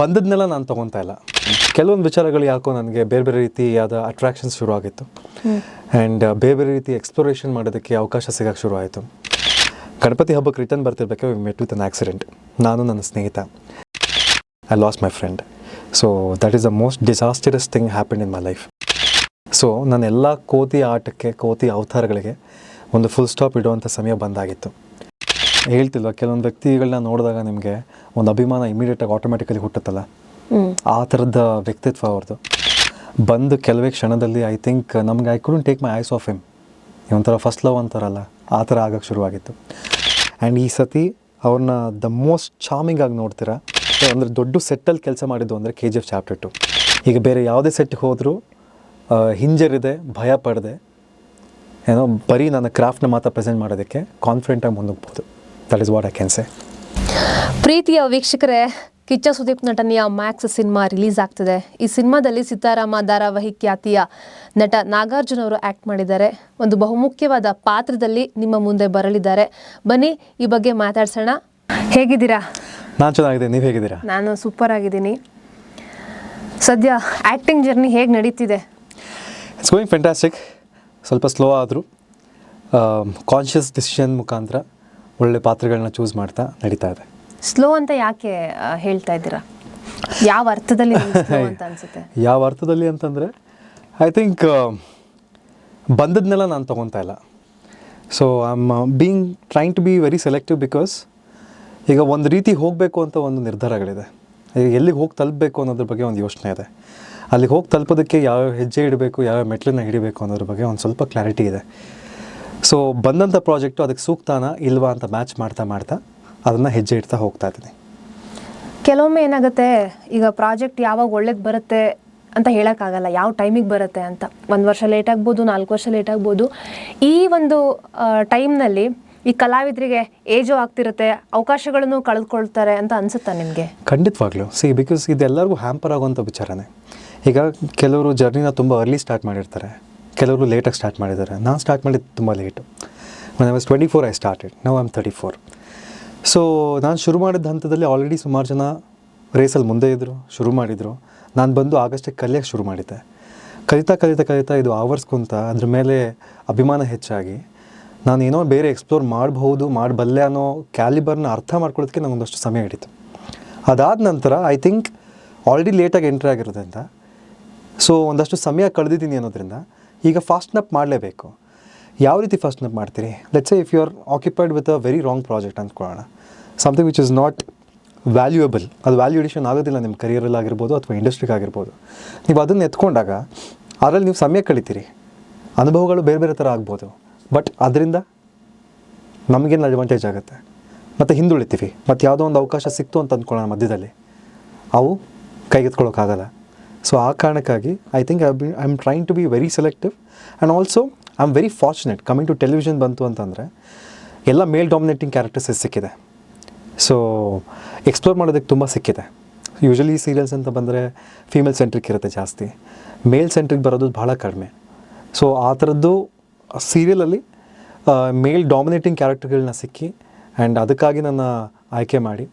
ಬಂದದ್ನೆಲ್ಲ ನಾನು ತೊಗೊತಾ ಇಲ್ಲ. ಕೆಲವೊಂದು ವಿಚಾರಗಳು ಯಾಕೋ ನನಗೆ ಬೇರೆ ಬೇರೆ ರೀತಿಯಾದ ಅಟ್ರಾಕ್ಷನ್ಸ್ ಶುರು ಆಗಿತ್ತು. ಆ್ಯಂಡ್ ಬೇರೆ ಬೇರೆ ರೀತಿ ಎಕ್ಸ್ಪ್ಲೋರೇಷನ್ ಮಾಡೋದಕ್ಕೆ ಅವಕಾಶ ಸಿಗೋಕ್ಕೆ ಶುರು ಆಯಿತು. ಗಣಪತಿ ಹಬ್ಬಕ್ಕೆ return ಬರ್ತಿರ್ಬೇಕು we met with an accident ನಾನು ನನ್ನ ಸ್ನೇಹಿತ. I lost my friend so that is the most disastrous thing happen in my life so ನನ್ನ ಎಲ್ಲ ಕೋತಿ ಆಟಕ್ಕೆ ಕೋತಿ ಅವತಾರಗಳಿಗೆ ಒಂದು ಫುಲ್ ಸ್ಟಾಪ್ ಇಡುವಂಥ ಸಮಯ ಬಂದಾಗಿತ್ತು. ಹೇಳ್ತಿಲ್ವ ಕೆಲವೊಂದು ವ್ಯಕ್ತಿಗಳನ್ನ ನೋಡಿದಾಗ ನಿಮಗೆ ಒಂದು ಅಭಿಮಾನ ಇಮಿಡಿಯೇಟಾಗಿ ಆಟೋಮೆಟಿಕಲಿ ಹುಟ್ಟುತ್ತಲ್ಲ? ಆ ಥರದ ವ್ಯಕ್ತಿತ್ವ ಅವ್ರದ್ದು ಬಂದು ಕೆಲವೇ ಕ್ಷಣದಲ್ಲಿ ಐ ಥಿಂಕ್ ನಮ್ಗೆ I couldn't take my eyes off him ಒಂಥರ ಫಸ್ಟ್ ಲವ್ ಅಂತಾರಲ್ಲ ಆ ಥರ ಆಗೋಕ್ಕೆ ಶುರುವಾಗಿತ್ತು. ಆ್ಯಂಡ್ ಈ ಸತಿ ಅವ್ರನ್ನ ದ ಮೋಸ್ಟ್ ಚಾಮಿಂಗ್ ಆಗಿ ನೋಡ್ತೀರಾ? ಅಂದರೆ ದೊಡ್ಡ ಸೆಟ್ಟಲ್ಲಿ ಕೆಲಸ ಮಾಡಿದ್ದು ಅಂದರೆ K G F chapter two ಈಗ ಬೇರೆ ಯಾವುದೇ ಸೆಟ್ಗೆ ಹೋದರೂ ಹಿಂಜರಿದೆ ಭಯ ಪಡದೆ ಏನೋ ಬರೀ ನನ್ನ ಕ್ರಾಫ್ಟ್ನ ಮಾತ್ರ ಪ್ರೆಸೆಂಟ್ ಮಾಡೋದಕ್ಕೆ ಕಾನ್ಫಿಡೆಂಟಾಗಿ ಮುಂದೋಗ್ಬೋದು. That is what I can say ಪ್ರೀತಿಯ ವೀಕ್ಷಕರೇ ಕಿಚ್ಚ ಸುದೀಪ್ ನಟನೆಯ ಮ್ಯಾಕ್ಸ್ ಸಿನಿಮಾ ರಿಲೀಸ್ ಆಗ್ತಿದೆ. ಈ ಸಿನಿಮಾದಲ್ಲಿ ಸೀತಾರಾಮ ಧಾರಾವಾಹಿ ಖ್ಯಾತಿಯ ನಟ ನಾಗಾರ್ಜುನ ಅವರು ಆ್ಯಕ್ಟ್ ಮಾಡಿದ್ದಾರೆ. ಒಂದು ಬಹುಮುಖ್ಯವಾದ ಪಾತ್ರದಲ್ಲಿ ನಿಮ್ಮ ಮುಂದೆ ಬರಲಿದ್ದಾರೆ. ಬನ್ನಿ ಈ ಬಗ್ಗೆ ಮಾತಾಡ್ಸೋಣ. ಹೇಗಿದ್ದೀರಾ? ನಾನು ಚೆನ್ನಾಗಿದೆ ನೀವು ಹೇಗಿದ್ದೀರಾ? ನಾನು ಸೂಪರ್ ಆಗಿದ್ದೀನಿ. ಸದ್ಯ ಆ್ಯಕ್ಟಿಂಗ್ ಜರ್ನಿ ಹೇಗೆ ನಡೀತಿದೆ? ಇಟ್ಸ್ ಗೋಯಿಂಗ್ ಫ್ಯಾಂಟಾಸ್ಟಿಕ್ ಸ್ವಲ್ಪ ಸ್ಲೋ ಆದರೂ ಕಾನ್ಷಿಯಸ್ ಡಿಸಿಷನ್ ಮುಖಾಂತರ ಒಳ್ಳೆ ಪಾತ್ರಗಳನ್ನ ಚೂಸ್ ಮಾಡ್ತಾ ನಡೀತಾ ಇದೆ. ಸ್ಲೋ ಅಂತ ಯಾಕೆ ಆ, ಹೇಳ್ತಾ ಇದ್ದೀರಾ? ಯಾವ ಅರ್ಥದಲ್ಲಿ ಸ್ಲೋ ಅಂತ ಅನ್ಸುತ್ತೆ? ಯಾವ ಅರ್ಥದಲ್ಲಿ ಅಂತಂದರೆ ಐ ಥಿಂಕ್ ಬಂದದ್ನೆಲ್ಲ ನಾನು ತೊಗೊತಾ ಇಲ್ಲ. So I am being trying to be very selective because ಈಗ ಒಂದು ರೀತಿ ಹೋಗಬೇಕು ಅಂತ ಒಂದು ನಿರ್ಧಾರಗಳಿದೆ. ಈಗ ಎಲ್ಲಿಗೆ ಹೋಗಿ ತಲುಪಬೇಕು ಅನ್ನೋದ್ರ ಬಗ್ಗೆ ಒಂದು ಯೋಚನೆ ಇದೆ. ಅಲ್ಲಿಗೆ ಹೋಗಿ ತಲುಪೋದಕ್ಕೆ ಯಾವ ಹೆಜ್ಜೆ ಇಡಬೇಕು ಯಾವ ಮೆಟ್ಲನ್ನ ಹಿಡಿಬೇಕು ಅನ್ನೋದ್ರ ಬಗ್ಗೆ ಒಂದು ಸ್ವಲ್ಪ ಕ್ಲಾರಿಟಿ ಇದೆ. ಸೊ ಬಂದಂಥ ಪ್ರಾಜೆಕ್ಟು ಅದಕ್ಕೆ ಸೂಕ್ತಾನ ಇಲ್ವಾ ಅಂತ ಮ್ಯಾಚ್ ಮಾಡ್ತಾ ಮಾಡ್ತಾ ಅದನ್ನು ಹೆಜ್ಜೆ ಇಡ್ತಾ ಹೋಗ್ತಾ ಇದ್ದೀನಿ. ಕೆಲವೊಮ್ಮೆ ಏನಾಗುತ್ತೆ ಈಗ ಪ್ರಾಜೆಕ್ಟ್ ಯಾವಾಗ ಒಳ್ಳೇದು ಬರುತ್ತೆ ಅಂತ ಹೇಳೋಕ್ಕಾಗಲ್ಲ ಯಾವ ಟೈಮಿಗೆ ಬರುತ್ತೆ ಅಂತ. ಒಂದು ವರ್ಷ ಲೇಟ್ ಆಗ್ಬೋದು ನಾಲ್ಕು ವರ್ಷ ಲೇಟ್ ಆಗ್ಬೋದು. ಈ ಒಂದು ಟೈಮ್ನಲ್ಲಿ ಈ ಕಲಾವಿದರಿಗೆ ಏಜು ಆಗ್ತಿರುತ್ತೆ ಅವಕಾಶಗಳನ್ನು ಕಳೆದುಕೊಳ್ತಾರೆ ಅಂತ ಅನಿಸುತ್ತಾ ನಿಮಗೆ? ಖಂಡಿತವಾಗ್ಲೂ. ಸಿ ಬಿಕಾಸ್ ಇದೆಲ್ಲರಿಗೂ ಹ್ಯಾಂಪರ್ ಆಗುವಂಥ ವಿಚಾರನೇ. ಈಗ ಕೆಲವರು ಜರ್ನಿನ ತುಂಬ ಅರ್ಲಿ ಸ್ಟಾರ್ಟ್ ಮಾಡಿರ್ತಾರೆ. ಕೆಲವರು ಲೇಟಾಗಿ ಸ್ಟಾರ್ಟ್ ಮಾಡಿದ್ದಾರೆ. ನಾನು ಸ್ಟಾರ್ಟ್ ಮಾಡಿದ್ದು ತುಂಬ late I was twenty four I started ನಾವು ಐಮ್ ತರ್ಟಿ ಫೋರ್ ಸೊ ನಾನು ಶುರು ಮಾಡಿದ ಹಂತದಲ್ಲಿ ಆಲ್ರೆಡಿ ಸುಮಾರು ಜನ ರೇಸಲ್ಲಿ ಮುಂದೆ ಇದ್ದರು ಶುರು ಮಾಡಿದರು. ನಾನು ಬಂದು ಆಗಸ್ಟಿಗೆ ಕಲಿಯೋಕ್ಕೆ ಶುರು ಮಾಡಿದ್ದೆ. ಕಲಿತಾ ಕಲಿತಾ ಕಲಿತಾ ಇದು ಆವರ್ಸ್ಕೊಂತ ಅದ್ರ ಮೇಲೆ ಅಭಿಮಾನ ಹೆಚ್ಚಾಗಿ. ನಾನು ಏನೋ ಬೇರೆ ಎಕ್ಸ್ಪ್ಲೋರ್ ಮಾಡಬಹುದು, ಮಾಡಬಲ್ಲೆ ಅನ್ನೋ ಕ್ಯಾಲಿಬರ್ನ ಅರ್ಥ ಮಾಡ್ಕೊಳ್ಳೋದಕ್ಕೆ ನನಗೊಂದಷ್ಟು ಸಮಯ ಹಿಡಿತು. ಅದಾದ ನಂತರ ಐ ಥಿಂಕ್ ಆಲ್ರೆಡಿ ಲೇಟಾಗಿ ಎಂಟ್ರಿ ಆಗಿರೋದ್ರಿಂದ ಸೊ ಒಂದಷ್ಟು ಸಮಯ ಕಳೆದಿದ್ದೀನಿ ಅನ್ನೋದ್ರಿಂದ ಈಗ ಫಾಸ್ಟ್ನಪ್ ಮಾಡಲೇಬೇಕು. ಯಾವ ರೀತಿ ಫಾಸ್ಟ್ನಪ್ ಮಾಡ್ತೀರಿ? Let's if you are occupied with a very wrong project ಅಂದ್ಕೊಳ್ಳೋಣ something which is not valuable ಅದು ವ್ಯಾಲ್ಯೂ ಆಗೋದಿಲ್ಲ ನಿಮ್ಮ ಕರಿಯರಲ್ಲಿ ಆಗಿರ್ಬೋದು ಅಥವಾ ಇಂಡಸ್ಟ್ರಿಗೆ ಆಗಿರ್ಬೋದು. ನೀವು ಅದನ್ನು ಎತ್ಕೊಂಡಾಗ ಅದರಲ್ಲಿ ನೀವು ಸಮಯ ಕಳಿತೀರಿ. ಅನುಭವಗಳು ಬೇರೆ ಬೇರೆ ಥರ ಆಗ್ಬೋದು. ಬಟ್ ಅದರಿಂದ ನಮಗೇನು ಅಡ್ವಾಂಟೇಜ್ ಆಗುತ್ತೆ? ಮತ್ತು ಹಿಂದುಳಿತೀವಿ. ಮತ್ತು ಯಾವುದೋ ಒಂದು ಅವಕಾಶ ಸಿಕ್ತು ಅಂತ ಅಂದ್ಕೊಳ್ಳೋಣ ಮಧ್ಯದಲ್ಲಿ. ಅವು ಕೈಗೆತ್ಕೊಳ್ಳೋಕ್ಕಾಗಲ್ಲ ಸೊ ಆ ಕಾರಣಕ್ಕಾಗಿ I think I be I am trying to be very selective and also I am very fortunate coming to television ಬಂತು ಅಂತಂದರೆ, ಎಲ್ಲ ಮೇಲ್ ಡಾಮಿನೇಟಿಂಗ್ ಕ್ಯಾರೆಕ್ಟರ್ಸ್ ಸಿಕ್ಕಿದೆ. ಸೊ ಎಕ್ಸ್ಪ್ಲೋರ್ ಮಾಡೋದಕ್ಕೆ ತುಂಬ ಸಿಕ್ಕಿದೆ. ಯೂಶಲಿ ಸೀರಿಯಲ್ಸ್ ಅಂತ ಬಂದರೆ ಫೀಮೇಲ್ ಸೆಂಟ್ರಿಕ್ ಇರುತ್ತೆ ಜಾಸ್ತಿ. ಮೇಲ್ ಸೆಂಟ್ರಿಕ್ ಬರೋದು ಭಾಳ ಕಡಿಮೆ. ಸೊ ಆ ಥರದ್ದು ಸೀರಿಯಲಲ್ಲಿ ಮೇಲ್ ಡಾಮಿನೇಟಿಂಗ್ ಕ್ಯಾರೆಕ್ಟರ್ಗಳನ್ನ ಸಿಕ್ಕಿ ಆ್ಯಂಡ್ ಅದಕ್ಕಾಗಿ ನನ್ನ ಆಯ್ಕೆ ಮಾಡಿ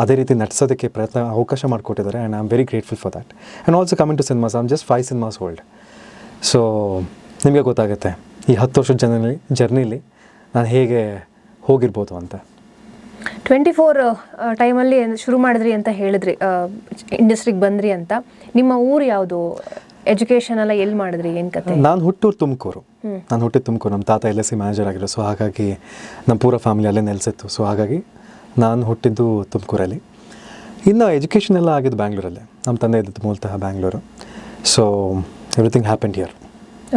ಅದೇ ರೀತಿ ನಟಿಸೋದಕ್ಕೆ ಪ್ರಯತ್ನ ಅವಕಾಶ ಮಾಡಿಕೊಟ್ಟಿದ್ದಾರೆ. And I am very grateful for that and also coming to cinemas am just five cinemas old so ನಿಮಗೆ ಗೊತ್ತಾಗುತ್ತೆ ಈ ಹತ್ತು ವರ್ಷದ ಜರ್ನಿ ಜರ್ನಿಲಿ ನಾನು ಹೇಗೆ ಹೋಗಿರ್ಬೋದು ಅಂತ. ಟ್ವೆಂಟಿ ಫೋರ್ ಟೈಮಲ್ಲಿ ಶುರು ಮಾಡಿದ್ರಿ ಅಂತ ಹೇಳಿದ್ರಿ ಇಂಡಸ್ಟ್ರಿಗೆ ಬಂದ್ರಿ ಅಂತ. ನಿಮ್ಮ ಊರು ಯಾವುದು? ಎಜುಕೇಷನ್ ಎಲ್ಲ ಎಲ್ಲಿ ಮಾಡಿದ್ರಿ? ಏನು ಕತೆ? ನಾನು ಹುಟ್ಟೂರು ತುಮಕೂರು. ನಾನು ಹುಟ್ಟಿದ ತುಮಕೂರು. ನಮ್ಮ ತಾತ ಎಲ್ ಎಸ್ ಸಿ ಮ್ಯಾನೇಜರ್ ಆಗಿರೋ ಸೊ ಹಾಗಾಗಿ ನಮ್ಮ ಪೂರ ಫ್ಯಾಮಿಲಿ ಅಲ್ಲೇ ನೆಲೆಸಿತ್ತು. ಸೊ ಹಾಗಾಗಿ ನಾನು ಹುಟ್ಟಿದ್ದು ತುಮಕೂರಲ್ಲಿ. ಇನ್ನು ಎಜುಕೇಷನ್ ಎಲ್ಲ ಆಗಿದ್ದು ಬ್ಯಾಂಗ್ಳೂರಲ್ಲೇ ನಮ್ಮ ತಂದೆ ಇದ್ದದ್ದು ಮೂಲತಃ Bangalore so everything happen here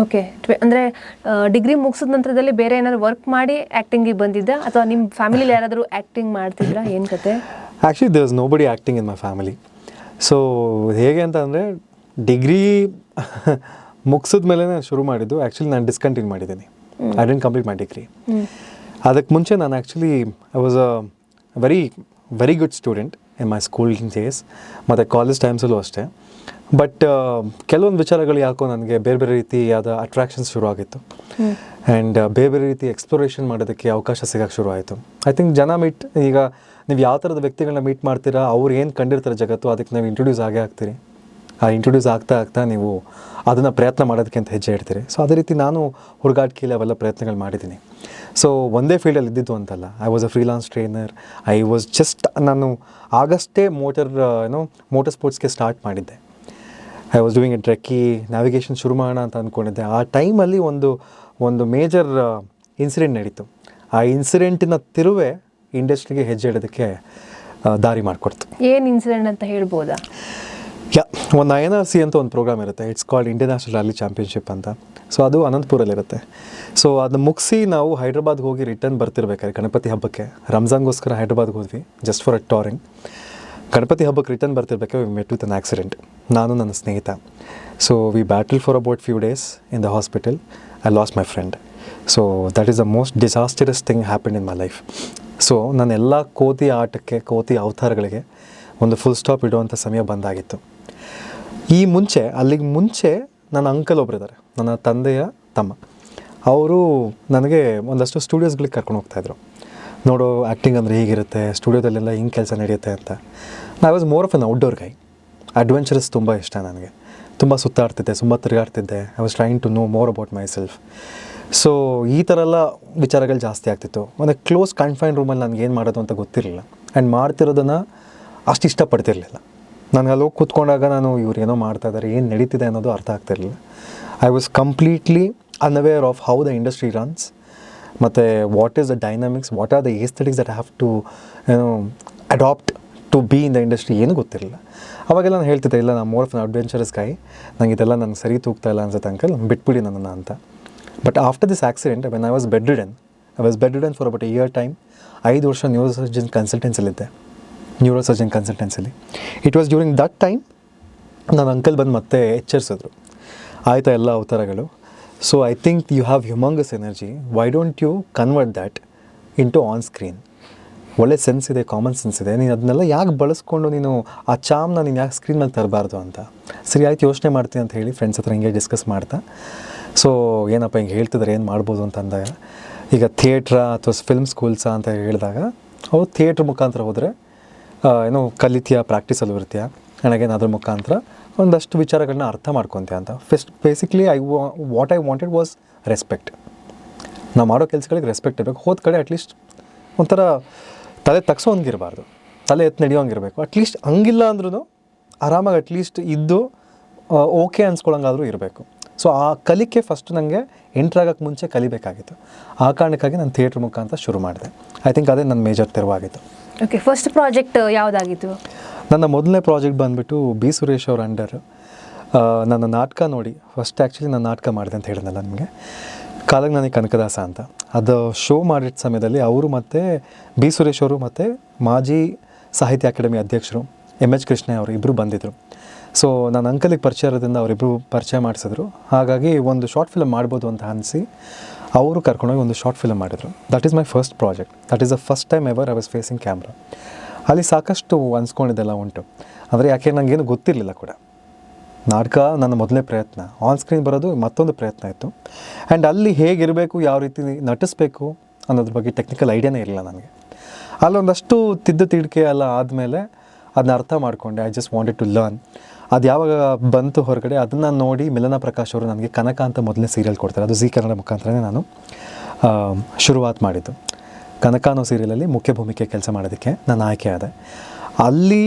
okay ಅಂದರೆ ಡಿಗ್ರಿ ಮುಗಿಸಿದ ನಂತರದಲ್ಲಿ ಬೇರೆ ಏನಾದ್ರು ವರ್ಕ್ ಮಾಡಿ ಆ್ಯಕ್ಟಿಂಗಿಗೆ ಬಂದಿದ್ದ? ಅಥವಾ ನಿಮ್ಮ ಫ್ಯಾಮಿಲಿಲಿ ಯಾರಾದರೂ ಆ್ಯಕ್ಟಿಂಗ್ ಮಾಡ್ತಿದ್ರಾ? ಏನು ಕತೆ? Actually there is nobody acting in my family so ಹೇಗೆ ಅಂತ ಅಂದರೆ ಡಿಗ್ರಿ ಮುಗಿಸಿದ ಮೇಲೆ ಶುರು ಮಾಡಿದ್ದು. ಆ್ಯಕ್ಚುಲಿ ನಾನು ಡಿಸ್ಕಂಟಿನ್ಯೂ ಮಾಡಿದ್ದೀನಿ. I didn't complete my degree ಅದಕ್ಕೆ ಮುಂಚೆ ನಾನು actually I was a very very good student in my school days ಮತ್ತು ಕಾಲೇಜ್ ಟೈಮ್ಸಲ್ಲೂ ಅಷ್ಟೇ. ಬಟ್ ಕೆಲವೊಂದು ವಿಚಾರಗಳು ಯಾಕೋ ನನಗೆ ಬೇರೆ ಬೇರೆ ರೀತಿಯಾದ ಅಟ್ರಾಕ್ಷನ್ಸ್ ಶುರು ಆಗಿತ್ತು ಆ್ಯಂಡ್ ಬೇರೆ ಬೇರೆ ರೀತಿ ಎಕ್ಸ್ಪ್ಲೋರೇಷನ್ ಮಾಡೋದಕ್ಕೆ ಅವಕಾಶ ಸಿಗೋಕ್ಕೆ ಶುರು ಆಯಿತು ಐ ಥಿಂಕ್ ಜನ ಮೀಟ್ ಈಗ ನೀವು ಯಾವ ಥರದ ವ್ಯಕ್ತಿಗಳನ್ನ ಮೀಟ್ ಮಾಡ್ತೀರಾ ಅವ್ರು ಏನು ಕಂಡಿರ್ತಾರೆ ಜಗತ್ತು ಅದಕ್ಕೆ ನೀವು ಇಂಟ್ರೊಡ್ಯೂಸ್ ಆಗೇ ಆಗ್ತೀರಿ. ಆ ಇಂಟ್ರೊಡ್ಯೂಸ್ ಆಗ್ತಾ ಆಗ್ತಾ ನೀವು ಅದನ್ನು ಪ್ರಯತ್ನ ಮಾಡೋದಕ್ಕೆ ಅಂತ ಹೆಜ್ಜೆ ಇಡ್ತೀರಿ. ಸೊ ಅದೇ ರೀತಿ ನಾನು ಹುಡುಗಾಟಿಕೆಯಲ್ಲಿ ಅವೆಲ್ಲ ಪ್ರಯತ್ನಗಳು ಮಾಡಿದ್ದೀನಿ. ಸೊ ಒಂದೇ ಫೀಲ್ಡಲ್ಲಿ ಇದ್ದಿದ್ದು ಅಂತಲ್ಲ I was a freelance trainer I was just ನಾನು ಆಗಷ್ಟೇ ಮೋಟರ್ ಏನೋ ಮೋಟರ್ ಸ್ಪೋರ್ಟ್ಸ್ಗೆ ಸ್ಟಾರ್ಟ್ ಮಾಡಿದ್ದೆ. I was doing a trekkie navigation ಶುರು ಮಾಡೋಣ ಅಂತ ಅಂದ್ಕೊಂಡಿದ್ದೆ ಆ ಟೈಮಲ್ಲಿ ಒಂದು ಒಂದು ಮೇಜರ್ ಇನ್ಸಿಡೆಂಟ್ ನಡೀತು. ಆ ಇನ್ಸಿಡೆಂಟಿನ ತಿರುವೆ ಇಂಡಸ್ಟ್ರಿಗೆ ಹೆಜ್ಜೆ ಇಡೋದಕ್ಕೆ ದಾರಿ ಮಾಡಿಕೊಡ್ತು. ಏನು ಇನ್ಸಿಡೆಂಟ್ ಅಂತ ಹೇಳ್ಬೋದಾ? ಯಾ ಒಂದು ಐ ಎನ್ ಆರ್ ಸಿ ಅಂತ ಒಂದು ಪ್ರೋಗ್ರಾಮ್ ಇರುತ್ತೆ. It's called Indian national rally championship ಅಂತ. ಸೊ ಅದು ಅನಂತಪುರಲ್ಲಿರುತ್ತೆ. ಸೊ ಅದನ್ನ ಮುಗಿಸಿ ನಾವು ಹೈದ್ರಾಬಾದ್ಗೆ ಹೋಗಿ ರಿಟರ್ನ್ ಬರ್ತಿರ್ಬೇಕಾದ್ರೆ ಗಣಪತಿ ಹಬ್ಬಕ್ಕೆ. ರಂಜಾನ್ಗೋಸ್ಕರ ಹೈದ್ರಾಬಾದ್ಗೆ ಹೋದ್ವಿ just for a touring Ganapati ಹಬ್ಬಕ್ಕೆ return ಬರ್ತಿರ್ಬೇಕಾದ್ರೆ we met with an accident ನಾನು, ನನ್ನ ಸ್ನೇಹಿತ. So we battle for about few days in the hospital I lost my friend so that is the most disastrous thing happen in my life so ನನ್ನ ಎಲ್ಲ ಕೋತಿ ಆಟಕ್ಕೆ, ಕೋತಿ ಅವತಾರಗಳಿಗೆ ಒಂದು full stop ಇಡುವಂಥ ಸಮಯ ಬಂದಾಗಿತ್ತು. ಈ ಮುಂಚೆ, ಅಲ್ಲಿಗೆ ಮುಂಚೆ ನನ್ನ ಅಂಕಲ್ ಒಬ್ಬರಿದ್ದಾರೆ ನನ್ನ ತಂದೆಯ ತಮ್ಮ. ಅವರು ನನಗೆ ಒಂದಷ್ಟು ಸ್ಟುಡಿಯೋಸ್ಗಳಿಗೆ ಕರ್ಕೊಂಡು ಹೋಗ್ತಾಯಿದ್ರು ನೋಡು ಆ್ಯಕ್ಟಿಂಗ್ ಅಂದರೆ ಹೀಗಿರುತ್ತೆ ಸ್ಟುಡಿಯೋದಲ್ಲೆಲ್ಲ ಹಿಂಗೆ ಕೆಲಸ ನಡೆಯುತ್ತೆ ಅಂತ. I was more of an outdoor guy adventurous ತುಂಬ ಇಷ್ಟ ನನಗೆ. ತುಂಬ ಸುತ್ತಾಡ್ತಿದ್ದೆ, ತುಂಬ ತಿರುಗಾಡ್ತಿದ್ದೆ. I was trying to know more about myself so ಈ ಥರ ಎಲ್ಲ ವಿಚಾರಗಳು ಜಾಸ್ತಿ ಆಗ್ತಿತ್ತು. ಒಂದು ಕ್ಲೋಸ್ ಕನ್ಫೈನ್ ರೂಮಲ್ಲಿ ನನಗೆ ಏನು ಮಾಡೋದು ಅಂತ ಗೊತ್ತಿರಲಿಲ್ಲ. ಆ್ಯಂಡ್ ಮಾಡ್ತಿರೋದನ್ನು ಅಷ್ಟು ಇಷ್ಟಪಡ್ತಿರ್ಲಿಲ್ಲ. ನನಗೆ ಅಲ್ಲಿ ಹೋಗಿ ಕೂತ್ಕೊಂಡಾಗ ನಾನು ಇವ್ರು ಏನೋ ಮಾಡ್ತಾ ಇದ್ದಾರೆ ಏನು ನಡೀತಿದೆ ಅನ್ನೋದು ಅರ್ಥ ಆಗ್ತಿರಲಿಲ್ಲ I was completely unaware of how the industry runs ಮತ್ತು what is the dynamics what are the aesthetics that have to ಏನು adapt to be in the industry ಏನು ಗೊತ್ತಿರಲಿಲ್ಲ. ಅವಾಗೆಲ್ಲ ನಾನು ಹೇಳ್ತಿದ್ದೆ, ಇಲ್ಲ, ನಾನು ಮೋರ್ ಆಫ್ ಅಡ್ವೆಂಚರಸ್ ಗೈ ನಂಗೆ ಇದೆಲ್ಲ ನನಗೆ ಸರಿ ತೂಗ್ತಾ ಇಲ್ಲ ಅನ್ಸುತ್ತೆ ಅಂಕಲ್ ಬಿಟ್ಬಿಡಿ ನನ್ನನ್ನು ಅಂತ. But after this accident when I was bed I was bed for about year time ಐದು ವರ್ಷ ನ್ಯೂಸ್ ಕನ್ಸಲ್ಟೆನ್ಸಲ್ಲಿದ್ದೆ neuro ಕನ್ಸಲ್ಟೆನ್ಸಿಲಿ it was during that time ನನ್ನ ಅಂಕಲ್ ಬಂದು ಮತ್ತೆ ಎಚ್ಚರಿಸಿದ್ರು. ಆಯಿತಾ ಎಲ್ಲ ಅವತಾರಗಳು? So I think you have humongous energy why don't you convert that into on screen ಒಳ್ಳೆ ಸೆನ್ಸ್ ಇದೆ ಕಾಮನ್ ಸೆನ್ಸ್ ಇದೆ. ನೀನು ಅದನ್ನೆಲ್ಲ ಯಾಕೆ ಬಳಸ್ಕೊಂಡು ನೀನು ಆ ಚಾಮ್ನ ನೀನು ಯಾಕೆ ಸ್ಕ್ರೀನ್ ಮೇಲೆ ತರಬಾರ್ದು ಅಂತ? ಸರಿ, ಆಯ್ತು, ಯೋಚನೆ ಮಾಡ್ತೀನಿ ಅಂತ ಹೇಳಿ ಫ್ರೆಂಡ್ಸ್ ಹತ್ರ ಹಿಂಗೆ ಡಿಸ್ಕಸ್ ಮಾಡ್ತಾ. ಸೊ ಏನಪ್ಪ ಹಿಂಗೆ ಹೇಳ್ತಿದ್ದಾರೆ ಏನು ಮಾಡ್ಬೋದು ಅಂತ ಅಂದಾಗ, ಈಗ ಥಿಯೇಟ್ರಾ ಅಥವಾ ಫಿಲ್ಮ್ ಸ್ಕೂಲ್ಸಾ ಅಂತ ಹೇಳಿದಾಗ, ಅವ್ರು ಥಿಯೇಟ್ರ್ ಮುಖಾಂತರ ಹೋದರೆ ಏನೋ ಕಲಿತೀಯ ಪ್ರಾಕ್ಟೀಸಲ್ಲಿ ಇರ್ತೀಯ ನನಗೇನು ಅದ್ರ ಮುಖಾಂತರ ಒಂದಷ್ಟು ವಿಚಾರಗಳನ್ನ ಅರ್ಥ ಮಾಡ್ಕೊತೀಯ ಅಂತ. First basically I what I wanted was respect ನಾವು ಮಾಡೋ ಕೆಲಸಗಳಿಗೆ ರೆಸ್ಪೆಕ್ಟ್ ಇರಬೇಕು. ಹೋದ ಕಡೆ ಅಟ್ಲೀಸ್ಟ್ ಒಂಥರ ತಲೆ ತಗ್ಸೋಂಗಿರಬಾರ್ದು ತಲೆ ಎತ್ತು ನಡೆಯೋಂಗಿರಬೇಕು ಅಟ್ಲೀಸ್ಟ್ ಹಂಗಿಲ್ಲ ಅಂದ್ರೂ ಆರಾಮಾಗಿ ಅಟ್ಲೀಸ್ಟ್ ಇದ್ದು ಓಕೆ ಅನ್ಸ್ಕೊಳ್ಳೋಂಗಾದರೂ ಇರಬೇಕು. ಸೊ ಆ ಕಲಿಕೆ ಫಸ್ಟ್ ನನಗೆ ಎಂಟ್ರಾಗಕ್ಕೆ ಮುಂಚೆ ಕಲಿಬೇಕಾಗಿತ್ತು. ಆ ಕಾರಣಕ್ಕಾಗಿ ನಾನು ಥಿಯೇಟ್ರ್ ಮುಖಾಂತರ ಶುರು ಮಾಡಿದೆ. ಐ ಥಿಂಕ್ ಅದೇ ನನ್ನ ಮೇಜರ್ ತೆರವಾಗಿತ್ತು. ಓಕೆ ಫಸ್ಟ್ ಪ್ರಾಜೆಕ್ಟ್ ಯಾವುದಾಗಿತ್ತು? ನನ್ನ ಮೊದಲನೇ ಪ್ರಾಜೆಕ್ಟ್ ಬಂದುಬಿಟ್ಟು ಬಿ ಸುರೇಶ್ ಅವ್ರ ಅಂಡರ್ ನನ್ನ ನಾಟಕ ನೋಡಿ ಫಸ್ಟ್ ಆ್ಯಕ್ಚುಲಿ ನಾನು ನಾಟಕ ಮಾಡಿದೆ ಅಂತ ಹೇಳಿದ್ನಲ್ಲ ನನಗೆ ಕಾಲಕ್ಕೆ ನನಗೆ ಕನಕದಾಸ ಅಂತ. ಅದು ಶೋ ಮಾಡಿದ ಸಮಯದಲ್ಲಿ ಅವರು ಮತ್ತು ಬಿ ಸುರೇಶ್ ಅವರು ಮತ್ತು ಮಾಜಿ ಸಾಹಿತ್ಯ ಅಕಾಡೆಮಿ ಅಧ್ಯಕ್ಷರು ಎಂ ಎಚ್ ಕೃಷ್ಣ ಅವರು ಇಬ್ಬರು ಬಂದಿದ್ದರು ಸೊ ನನ್ನ ಅಂಕಲಿಗೆ ಪರಿಚಯ ಇರೋದ್ರಿಂದ ಅವರಿಬ್ಬರು ಪರಿಚಯ ಮಾಡಿಸಿದ್ರು. ಹಾಗಾಗಿ ಒಂದು ಶಾರ್ಟ್ ಫಿಲಮ್ ಮಾಡ್ಬೋದು ಅಂತ ಅನಿಸಿ ಅವರು ಕರ್ಕೊಂಡೋಗಿ ಒಂದು ಶಾರ್ಟ್ ಫಿಲಮ್ ಮಾಡಿದರು. That is my first project that is the first time ever I was facing camera ಅಲ್ಲಿ ಸಾಕಷ್ಟು ಅನ್ಸ್ಕೊಂಡಿದ್ದೆಲ್ಲ ಉಂಟು. ಅಂದರೆ ಯಾಕೆ ನನಗೇನು ಗೊತ್ತಿರಲಿಲ್ಲ ಕೂಡ. ನಾಟಕ ನನ್ನ ಮೊದಲನೇ ಪ್ರಯತ್ನ. ಆನ್ ಸ್ಕ್ರೀನ್ ಬರೋದು ಮತ್ತೊಂದು ಪ್ರಯತ್ನ ಇತ್ತು. ಆ್ಯಂಡ್ ಅಲ್ಲಿ ಹೇಗಿರಬೇಕು, ಯಾವ ರೀತಿ ನಟಿಸ್ಬೇಕು ಅನ್ನೋದ್ರ ಬಗ್ಗೆ ಟೆಕ್ನಿಕಲ್ ಐಡಿಯಾನೇ ಇರಲಿಲ್ಲ ನನಗೆ. ಅಲ್ಲೊಂದಷ್ಟು ತಿದ್ದು ತಿಡಿಕೆ ಎಲ್ಲ ಆದಮೇಲೆ ಅದನ್ನ ಅರ್ಥ ಮಾಡಿಕೊಂಡೆ. I just wanted to learn ಅದು ಯಾವಾಗ ಬಂತು ಹೊರಗಡೆ ಅದನ್ನು ನೋಡಿ ಮಿಲನ ಪ್ರಕಾಶ್ ಅವರು ನನಗೆ ಕನಕ ಅಂತ ಮೊದಲನೇ ಸೀರಿಯಲ್ ಕೊಡ್ತಾರೆ. ಅದು ಜಿ ಕನ್ನಡ ಮುಖಾಂತರನೇ ನಾನು ಶುರುವಾತ್ ಮಾಡಿದ್ದು. ಕನಕ ಅನ್ನೋ ಸೀರಿಯಲಲ್ಲಿ ಮುಖ್ಯ ಭೂಮಿಕೆ ಕೆಲಸ ಮಾಡೋದಕ್ಕೆ ನಾನು ಆಯ್ಕೆ ಆದೆ. ಅಲ್ಲಿ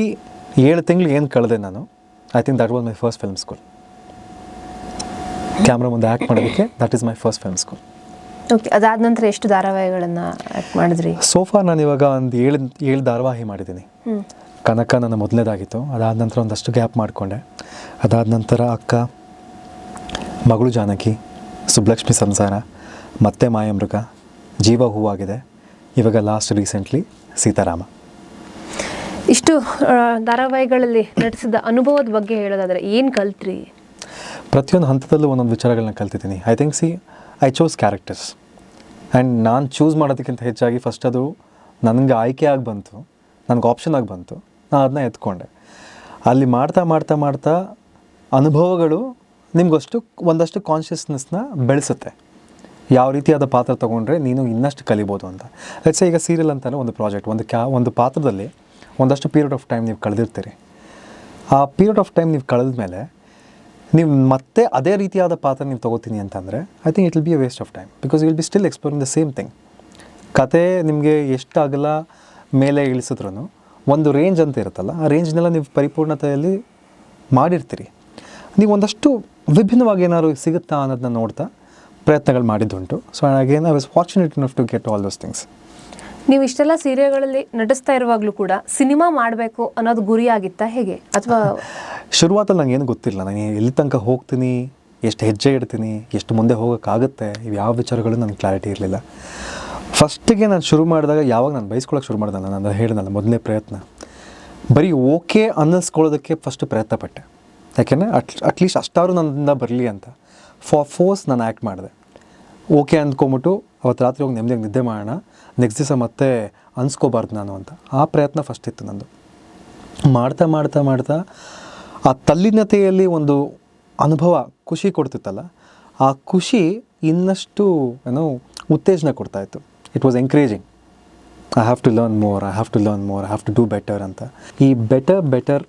ಏಳು ತಿಂಗಳು ಏನು ಕಳೆದೆ ನಾನು I think that was my first film school camera ಮುಂದೆ ಆ್ಯಕ್ಟ್ ಮಾಡೋದಕ್ಕೆ that is my first film school okay ಅದಾದ ನಂತರ ಎಷ್ಟು ಧಾರಾವಾಹಿಗಳನ್ನು ಆ್ಯಕ್ಟ್ ಮಾಡಿದ್ರಿ? ಸೋಫಾ ನಾನು ಇವಾಗ ಒಂದು ಏಳು ಏಳು ಧಾರಾವಾಹಿ ಮಾಡಿದ್ದೀನಿ. ಕನಕ ನನ್ನ ಮೊದಲನೇದಾಗಿತ್ತು. ಅದಾದ ನಂತರ ಒಂದಷ್ಟು ಗ್ಯಾಪ್ ಮಾಡಿಕೊಂಡೆ. ಅದಾದ ನಂತರ ಅಕ್ಕ ಮಗಳು ಜಾನಕಿ ಸುಬ್ಲಕ್ಷ್ಮಿ ಸಂಸಾರ ಮತ್ತೆ ಮಾಯಮೃಗ ಜೀವ ಹೂವಾಗಿದೆ. ಇವಾಗ ಲಾಸ್ಟ್ ರೀಸೆಂಟ್ಲಿ ಸೀತಾರಾಮ. ಇಷ್ಟು ಧಾರಾವಾಹಿಗಳಲ್ಲಿ ನಟಿಸಿದ ಅನುಭವದ ಬಗ್ಗೆ ಹೇಳೋದಾದರೆ ಏನು ಕಲ್ತ್ರಿ? ಪ್ರತಿಯೊಂದು ಹಂತದಲ್ಲೂ ಒಂದೊಂದು ವಿಚಾರಗಳನ್ನ ಕಲ್ತಿದ್ದೀನಿ. I think see I choose characters and ನಾನು ಚೂಸ್ ಮಾಡೋದಕ್ಕಿಂತ ಹೆಚ್ಚಾಗಿ ಫಸ್ಟ್ ಅದು ನನಗೆ ಆಯ್ಕೆ ಆಗಿ ಬಂತು. ನನಗೆ ಆಪ್ಷನ್ ಆಗಿ ಬಂತು. ನಾನು ಅದನ್ನ ಎತ್ಕೊಂಡೆ. ಅಲ್ಲಿ ಮಾಡ್ತಾ ಮಾಡ್ತಾ ಮಾಡ್ತಾ ಅನುಭವಗಳು ನಿಮಗಷ್ಟು ಒಂದಷ್ಟು ಕಾನ್ಷಿಯಸ್ನೆಸ್ನ ಬೆಳೆಸುತ್ತೆ. ಯಾವ ರೀತಿಯಾದ ಪಾತ್ರ ತೊಗೊಂಡ್ರೆ ನೀನು ಇನ್ನಷ್ಟು ಕಲಿಬೋದು ಅಂತ. ಲೆಟ್ಸ್ ಈಗ ಸೀರಿಯಲ್ ಅಂತಲೇ ಒಂದು ಪ್ರಾಜೆಕ್ಟ್ ಒಂದು ಕ್ಯಾ, ಒಂದು ಪಾತ್ರದಲ್ಲಿ ಒಂದಷ್ಟು ಪೀರಿಯಡ್ ಆಫ್ ಟೈಮ್ ನೀವು ಕಳೆದಿರ್ತೀರಿ. ಆ ಪೀರಿಯಡ್ ಆಫ್ ಟೈಮ್ ನೀವು ಕಳೆದ ಮೇಲೆ ನೀವು ಮತ್ತೆ ಅದೇ ರೀತಿಯಾದ ಪಾತ್ರ ನೀವು ತೊಗೋತೀನಿ ಅಂತಂದರೆ I think it will be a waste of time because will be still exploring the same thing ಕತೆ ನಿಮಗೆ ಎಷ್ಟು ಅಗಲ ಮೇಲೆ ಇಳಿಸಿದ್ರು ಒಂದು ರೇಂಜ್ ಅಂತ ಇರುತ್ತಲ್ಲ ಆ ರೇಂಜ್ನೆಲ್ಲ ನೀವು ಪರಿಪೂರ್ಣತೆಯಲ್ಲಿ ಮಾಡಿರ್ತೀರಿ. ನೀವು ಒಂದಷ್ಟು ವಿಭಿನ್ನವಾಗಿ ಏನಾದ್ರು ಸಿಗುತ್ತಾ ಅನ್ನೋದನ್ನ ನೋಡ್ತಾ ಪ್ರಯತ್ನಗಳು ಮಾಡಿದ್ದುಂಟು. So again I was fortunate enough to get all those things ನೀವು ಇಷ್ಟೆಲ್ಲ ಸೀರಿಯಲ್ಗಳಲ್ಲಿ ನಟಿಸ್ತಾ ಇರುವಾಗಲೂ ಕೂಡ ಸಿನಿಮಾ ಮಾಡಬೇಕು ಅನ್ನೋದು ಗುರಿ ಆಗಿತ್ತಾ ಹೇಗೆ? ಅಥವಾ ಶುರುವಾತಲ್ಲಿ ನನಗೇನು ಗೊತ್ತಿಲ್ಲ. ನಾನು ಎಲ್ಲಿ ತನಕ ಹೋಗ್ತೀನಿ ಎಷ್ಟು ಹೆಜ್ಜೆ ಇಡ್ತೀನಿ ಎಷ್ಟು ಮುಂದೆ ಹೋಗೋಕ್ಕಾಗುತ್ತೆ ಯಾವ ವಿಚಾರಗಳು ನನಗೆ ಕ್ಲಾರಿಟಿ ಇರಲಿಲ್ಲ. ಫಸ್ಟಿಗೆ ನಾನು ಶುರು ಮಾಡಿದಾಗ ಯಾವಾಗ ನಾನು ಬೈಸ್ಕೊಳ್ಳೋಕೆ ಶುರು ಮಾಡ್ದಲ್ಲ ನಾನು ಹೇಳಿದಲ್ಲ ಮೊದಲನೇ ಪ್ರಯತ್ನ. ಬರೀ ಓಕೆ ಅನ್ನಿಸ್ಕೊಳ್ಳೋದಕ್ಕೆ ಫಸ್ಟ್ ಪ್ರಯತ್ನ ಪಟ್ಟೆ. ಯಾಕೆಂದರೆ ಅಟ್ ಅಟ್ಲೀಸ್ಟ್ ಅಷ್ಟಾರು ನನ್ನಿಂದ ಬರಲಿ ಅಂತ. ಫಾರ್ ಫೋರ್ಸ್ ನಾನು ಆ್ಯಕ್ಟ್ ಮಾಡಿದೆ. ಓಕೆ ಅಂದ್ಕೊಂಬಿಟ್ಟು ಅವತ್ತು ರಾತ್ರಿ ಹೋಗಿ ನೆಮ್ಮದಿಯಾಗಿ ನಿದ್ದೆ ಮಾಡೋಣ ನೆಕ್ಸ್ಟ್ ದಿವಸ ಮತ್ತೆ ಅನ್ಸ್ಕೋಬಾರ್ದು ನಾನು ಅಂತ. ಆ ಪ್ರಯತ್ನ ಫಸ್ಟ್ ಇತ್ತು ನಂದು. ಮಾಡ್ತಾ ಮಾಡ್ತಾ ಮಾಡ್ತಾ ಆ ತಲ್ಲಿನತೆಯಲ್ಲಿ ಒಂದು ಅನುಭವ, ಖುಷಿ ಕೊಡ್ತಿತ್ತಲ್ಲ. ಆ ಖುಷಿ ಇನ್ನಷ್ಟು ಏನೋ ಉತ್ತೇಜನ ಕೊಡ್ತಾ ಇತ್ತು. It was encouraging I have to learn more I have to learn more I have to do better ಅಂತ. ಈ ಬೆಟರ್ ಬೆಟರ್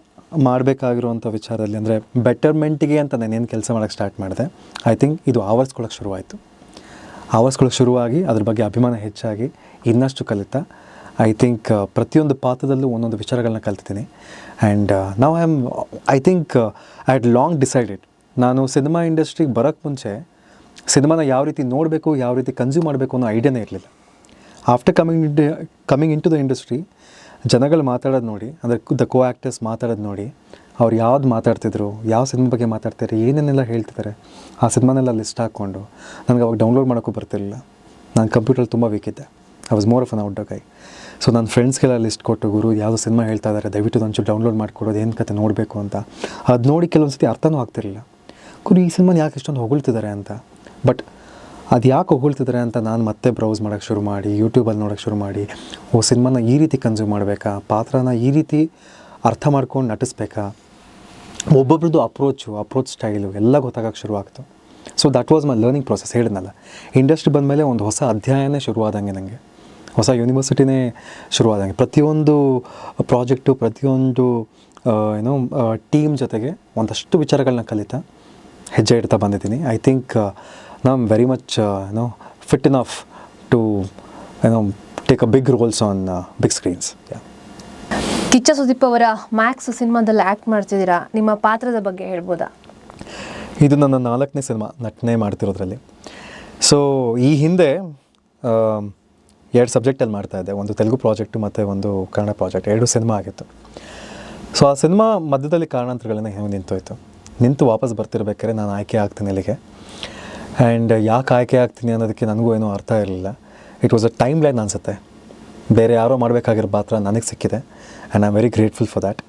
ಮಾಡಬೇಕಾಗಿರುವಂಥ ವಿಚಾರದಲ್ಲಿ ಅಂದರೆ ಬೆಟರ್ಮೆಂಟಿಗೆ ಅಂತ ನಾನೇನು ಕೆಲಸ ಮಾಡೋಕ್ಕೆ ಸ್ಟಾರ್ಟ್ ಮಾಡಿದೆ ಐ ಥಿಂಕ್ ಇದು ಆವರಿಸ್ಕೊಳ್ಳೋಕೆ ಶುರುವಾಯಿತು. ಆವರಿಸ್ಕೊಳ್ಳೋಕೆ ಶುರುವಾಗಿ ಅದ್ರ ಬಗ್ಗೆ ಅಭಿಮಾನ ಹೆಚ್ಚಾಗಿ ಇನ್ನಷ್ಟು ಕಲಿತಾ ಐ ಥಿಂಕ್ ಪ್ರತಿಯೊಂದು ಪಾತ್ರದಲ್ಲೂ ಒಂದೊಂದು ವಿಚಾರಗಳನ್ನ ಕಲ್ತಿದ್ದೀನಿ. ಆ್ಯಂಡ್ ನಾವು I am I think I had long decided ನಾನು ಸಿನಿಮಾ ಇಂಡಸ್ಟ್ರಿಗೆ ಬರೋಕ್ಕೆ ಮುಂಚೆ ಸಿನಿಮಾನ ಯಾವ ರೀತಿ ನೋಡಬೇಕು, ಯಾವ ರೀತಿ ಕನ್ಸ್ಯೂಮ್ ಮಾಡಬೇಕು ಅನ್ನೋ ಐಡಿಯಾನೇ ಇರಲಿಲ್ಲ. After coming into coming into the industry ಜನಗಳು ಮಾತಾಡೋದು ನೋಡಿ, ಅಂದರೆ ದ ಕೋ ಆ್ಯಕ್ಟರ್ಸ್ ಮಾತಾಡೋದು ನೋಡಿ, ಅವ್ರು ಯಾವ್ದು ಮಾತಾಡ್ತಿದ್ರು, ಯಾವ ಸಿನಿಮಾ ಬಗ್ಗೆ ಮಾತಾಡ್ತಾರೆ ಏನೇನೆಲ್ಲ ಹೇಳ್ತಿದ್ದಾರೆ ಆ ಸಿನಿಮಾನೆಲ್ಲ ಲಿಸ್ಟ್ ಹಾಕ್ಕೊಂಡು, ನನಗೆ ಅವಾಗ ಡೌನ್ಲೋಡ್ ಮಾಡೋಕ್ಕೂ ಬರ್ತಿರಲಿಲ್ಲ. ನಾನು ಕಂಪ್ಯೂಟ್ರಲ್ಲಿ ತುಂಬ ವೀಕಿದ್ದೆ I was more of an out ಕೈ ಸೊ ನನ್ನ ಫ್ರೆಂಡ್ಸ್ಗೆಲ್ಲ ಲಿಸ್ಟ್ ಕೊಟ್ಟು, ಗುರು, ಯಾವುದೋ ಸಿನಿಮಾ ಹೇಳ್ತಾ ಇದ್ದಾರೆ ದಯವಿಟ್ಟು ಒಂಚೂರು ಡೌನ್ಲೋಡ್ ಮಾಡಿಕೊಡೋದು ಏನು ಕತೆ ನೋಡಬೇಕು ಅಂತ. ಅದು ನೋಡಿ ಕೆಲವೊಂದು ಸತಿ ಅರ್ಥನೂ ಆಗ್ತಿರಲಿಲ್ಲ. ಗುರು, ಈ ಸಿನಿಮಾನ ಯಾಕೆ ಇಷ್ಟೊಂದು ಹೊಗಳ್ತಿದ್ದಾರೆ ಅಂತ. ಬಟ್ ಅದು ಯಾಕೆ ಹೊಗಳ್ತಿದ್ರೆ ಅಂತ ನಾನು ಮತ್ತೆ ಬ್ರೌಸ್ ಮಾಡೋಕ್ಕೆ ಶುರು ಮಾಡಿ ಯೂಟ್ಯೂಬಲ್ಲಿ ನೋಡೋಕ್ಕೆ ಶುರು ಮಾಡಿ, ಓ ಸಿನಿಮಾನ ಈ ರೀತಿ ಕನ್ಸ್ಯೂಮ್ ಮಾಡಬೇಕಾ? ಪಾತ್ರನ ಈ ರೀತಿ ಅರ್ಥ ಮಾಡ್ಕೊಂಡು ನಟಿಸ್ಬೇಕಾ? ಒಬ್ಬೊಬ್ರದ್ದು ಅಪ್ರೋಚು ಅಪ್ರೋಚ್ ಸ್ಟೈಲು ಎಲ್ಲ ಗೊತ್ತಾಗಕ್ಕೆ ಶುರುವಾಗ್ತು so that was my learning process ಹೇಳಿದ್ನಲ್ಲ. ಇಂಡಸ್ಟ್ರಿ ಬಂದಮೇಲೆ ಒಂದು ಹೊಸ ಅಧ್ಯಾಯನೇ ಶುರುವಾದಂಗೆ ನನಗೆ ಹೊಸ ಯೂನಿವರ್ಸಿಟಿನೇ ಶುರುವಾದಂಗೆ. ಪ್ರತಿಯೊಂದು ಪ್ರಾಜೆಕ್ಟು ಪ್ರತಿಯೊಂದು ಏನು ಟೀಮ್ ಜೊತೆಗೆ ಒಂದಷ್ಟು ವಿಚಾರಗಳನ್ನ ಕಲಿತಾ ಹೆಜ್ಜೆ ಇಡ್ತಾ ಬಂದಿದ್ದೀನಿ. ಐ ಥಿಂಕ್ ನಾ ಆಮ್ ವೆರಿ ಮಚ್ ಏನೋ ಫಿಟ್ ಇನ್ ಆಫ್ ಟು ಏನೋ take a big roles on big screens Kichcha Sudeep ಅವರ ಮ್ಯಾಕ್ಸ್ ಸಿನಿಮಾದಲ್ಲಿ ಆ್ಯಕ್ಟ್ ಮಾಡ್ತಿದ್ದೀರಾ? ನಿಮ್ಮ ಪಾತ್ರದ ಬಗ್ಗೆ ಹೇಳ್ಬೋದಾ? ಇದು ನನ್ನ ನಾಲ್ಕನೇ ಸಿನಿಮಾ ನಟನೆ ಮಾಡ್ತಿರೋದ್ರಲ್ಲಿ. ಸೊ ಈ ಹಿಂದೆ ಎರಡು ಸಬ್ಜೆಕ್ಟಲ್ಲಿ ಮಾಡ್ತಾ ಇದ್ದೆ. ಒಂದು ತೆಲುಗು ಪ್ರಾಜೆಕ್ಟು ಮತ್ತು ಒಂದು ಕನ್ನಡ ಪ್ರಾಜೆಕ್ಟ್. ಎರಡು ಸಿನಿಮಾ ಆಗಿತ್ತು. ಸೊ ಆ ಸಿನಿಮಾ ಮಧ್ಯದಲ್ಲಿ ಕಾರಣಾಂತರಗಳನ್ನ ಹೆಂಗೆ ನಿಂತೋಯ್ತು? ನಿಂತು ವಾಪಸ್ ಬರ್ತಿರ್ಬೇಕಾದ್ರೆ ನಾನು ಆಯ್ಕೆ ಆಗ್ತೀನಿ ಇಲ್ಲಿಗೆ ಆ್ಯಂಡ್ ಯಾಕೆ ಆಯ್ಕೆ ಆಗ್ತೀನಿ ಅನ್ನೋದಕ್ಕೆ ನನಗೂ ಏನೂ ಅರ್ಥ ಇರಲಿಲ್ಲ. It was a timeline ಅನಿಸುತ್ತೆ. ಬೇರೆ ಯಾರೋ ಮಾಡಬೇಕಾಗಿರೋ ಪಾತ್ರ ನನಗೆ ಸಿಕ್ಕಿದೆ and I am very grateful for that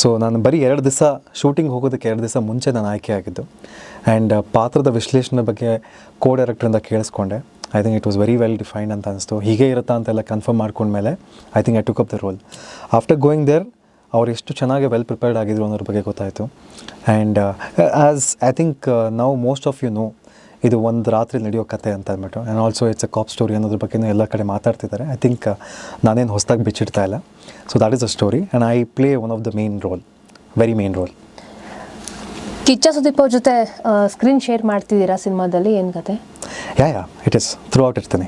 so ನಾನು ಬರೀ ಎರಡು ದಿವಸ ಶೂಟಿಂಗ್ ಹೋಗೋದಕ್ಕೆ ಎರಡು ದಿವಸ ಮುಂಚೆ ನಾನು ಆಯ್ಕೆ ಆಗಿದ್ದು. ಆ್ಯಂಡ್ ಪಾತ್ರದ ವಿಶ್ಲೇಷಣೆ ಬಗ್ಗೆ ಕೋ ಡೈರೆಕ್ಟ್ರಿಂದ ಕೇಳಿಸ್ಕೊಂಡೆ. I think it was very well defined ಅಂತ ಅನಿಸ್ತು. ಹೀಗೆ ಇರುತ್ತಾ ಅಂತೆಲ್ಲ ಕನ್ಫರ್ಮ್ ಮಾಡ್ಕೊಂಡ್ಮೇಲೆ I think I took up the role after going there ಅವ್ರು ಎಷ್ಟು ಚೆನ್ನಾಗಿ ವೆಲ್ ಪ್ರಿಪೇರ್ಡ್ ಆಗಿದ್ರು ಅನ್ನೋದ್ರ ಬಗ್ಗೆ ಗೊತ್ತಾಯಿತು. ಆ್ಯಂಡ್ ಆ್ಯಸ್ ಐ ಥಿಂಕ್ ನಾವು ಮೋಸ್ಟ್ ಆಫ್ ಯು ನೋ ಇದು ಒಂದು ರಾತ್ರಿ ನಡೆಯೋ ಕತೆ ಅಂತ ಅಂದ್ಬಿಟ್ಟು. And also it's a cop story ಅನ್ನೋದ್ರ ಬಗ್ಗೆನೂ ಎಲ್ಲ ಕಡೆ ಮಾತಾಡ್ತಿದ್ದಾರೆ. ಐ ಥಿಂಕ್ ನಾನೇನು ಹೊಸದಾಗಿ ಬಿಚ್ಚಿಡ್ತಾ ಇಲ್ಲ. So that is a story and I play one of the main role very main role Kichcha Sudeep ಅವ್ರ ಜೊತೆ ಸ್ಕ್ರೀನ್ ಶೇರ್ ಮಾಡ್ತಿದ್ದೀರಾ ಸಿನಿಮಾದಲ್ಲಿ? ಏನು ಕತೆ? Yeah yeah it is throughout ಇರ್ತೀನಿ.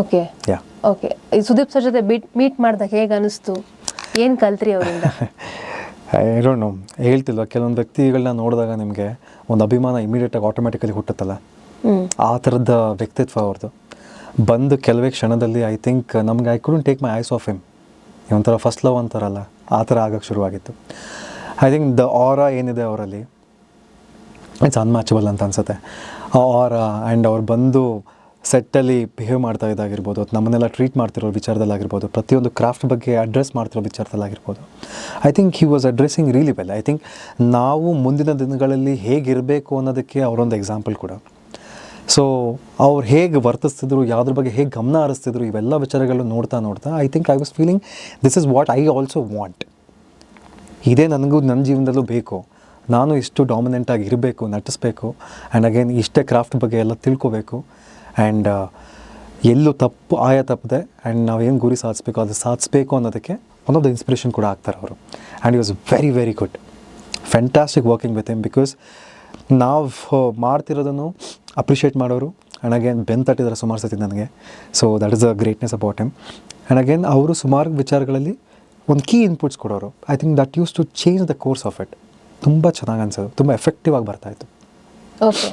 ಓಕೆ ಯಾ ಓಕೆ ಈ ಸುದೀಪ್ ಸರ್ ಜೊತೆ ಬಿಟ್ ಮೀಟ್ ಮಾಡಿದಾಗ ಹೇಗೆ ಅನಿಸ್ತು? ಏನು ಕಲ್ತ್ರಿ ಅವರಿಂದ? I don't know ಹೇಳ್ತಿಲ್ವ? ಕೆಲವೊಂದು ವ್ಯಕ್ತಿಗಳನ್ನ ನೋಡಿದಾಗ ನಿಮಗೆ ಒಂದು ಅಭಿಮಾನ ಇಮಿಡಿಯೇಟಾಗಿ ಆಟೋಮೆಟಿಕಲಿ ಹುಟ್ಟುತ್ತಲ್ಲ. ಆ ಥರದ ವ್ಯಕ್ತಿತ್ವ ಅವ್ರದ್ದು ಬಂದು ಕೆಲವೇ ಕ್ಷಣದಲ್ಲಿ ಐ ಥಿಂಕ್ ನಮ್ಗೆ I couldn't take my eyes off him ಒಂಥರ ಫಸ್ಟ್ ಲವ್ ಅಂತಾರಲ್ಲ, ಆ ಥರ ಆಗೋಕ್ಕೆ ಶುರುವಾಗಿತ್ತು. ಐ ಥಿಂಕ್ ದ ಆರ ಏನಿದೆ ಅವರಲ್ಲಿ ಇಟ್ಸ್ ಅನ್ಮ್ಯಾಚಬಲ್ ಅಂತ ಅನ್ಸುತ್ತೆ. ಆ ಆರ ಆ್ಯಂಡ್ ಅವ್ರು ಬಂದು ಸೆಟ್ಟಲ್ಲಿ ಬಿಹೇವ್ ಮಾಡ್ತಾ ಇದ್ದಾಗಿರ್ಬೋದು ನಮ್ಮನ್ನೆಲ್ಲ ಟ್ರೀಟ್ ಮಾಡ್ತಿರೋ ವಿಚಾರದಲ್ಲಾಗಿರ್ಬೋದು, ಪ್ರತಿಯೊಂದು ಕ್ರಾಫ್ಟ್ ಬಗ್ಗೆ ಅಡ್ರೆಸ್ ಮಾಡ್ತಿರೋ ವಿಚಾರದಲ್ಲಾಗಿರ್ಬೋದು. I think he was addressing really well I think ನಾವು ಮುಂದಿನ ದಿನಗಳಲ್ಲಿ ಹೇಗಿರಬೇಕು ಅನ್ನೋದಕ್ಕೆ ಅವರೊಂದು ಎಕ್ಸಾಂಪಲ್ ಕೂಡ. ಸೊ ಅವ್ರು ಹೇಗೆ ವರ್ತಿಸ್ತಿದ್ರು, ಯಾವುದ್ರ ಬಗ್ಗೆ ಹೇಗೆ ಗಮನ ಹರಿಸ್ತಿದ್ರು, ಇವೆಲ್ಲ ವಿಚಾರಗಳು ನೋಡ್ತಾ ನೋಡ್ತಾ I think I was feeling this is what I also want ಇದೇ ನನಗೂ ನನ್ನ ಜೀವನದಲ್ಲೂ ಬೇಕು. ನಾನು ಇಷ್ಟು ಡಾಮಿನೆಂಟಾಗಿ ಇರಬೇಕು, ನಟಿಸ್ಬೇಕು ಆ್ಯಂಡ್ ಅಗೇನ್ ಇಷ್ಟೇ ಕ್ರಾಫ್ಟ್ ಬಗ್ಗೆ ಎಲ್ಲ ತಿಳ್ಕೊಬೇಕು. ಆ್ಯಂಡ್ ಎಲ್ಲೂ ತಪ್ಪು, ಆಯ ತಪ್ಪದೆ ಆ್ಯಂಡ್ ನಾವು ಏನು ಗುರಿ ಸಾಧಿಸ್ಬೇಕು, ಅದು ಸಾಧಿಸ್ಬೇಕು ಅನ್ನೋದಕ್ಕೆ ಒನ್ ಆಫ್ ದ ಇನ್ಸ್ಪಿರೇಷನ್ ಕೂಡ ಆಗ್ತಾರೆ ಅವರು. And he was very very good fantastic working with him because ನಾವು ಮಾಡ್ತಿರೋದನ್ನು ಅಪ್ರಿಷಿಯೇಟ್ ಮಾಡೋರು. ಆ್ಯಂಡ್ ಅಗೇನ್ ಬೆನ್ ತಟ್ಟಿದ್ದಾರೆ ಸುಮಾರು ಸತಿ ನನಗೆ. So that is a greatness about him and again ಅವರು ಸುಮಾರು ವಿಚಾರಗಳಲ್ಲಿ ಒಂದು ಕೀ ಇನ್ಪುಟ್ಸ್ ಕೊಡೋರು. I think that used to change the course of it ತುಂಬ ಚೆನ್ನಾಗಿ ಅನ್ಸೋದು. ತುಂಬ ಎಫೆಕ್ಟಿವ್ ಆಗಿ ಬರ್ತಾಯಿತ್ತು ಓಕೆ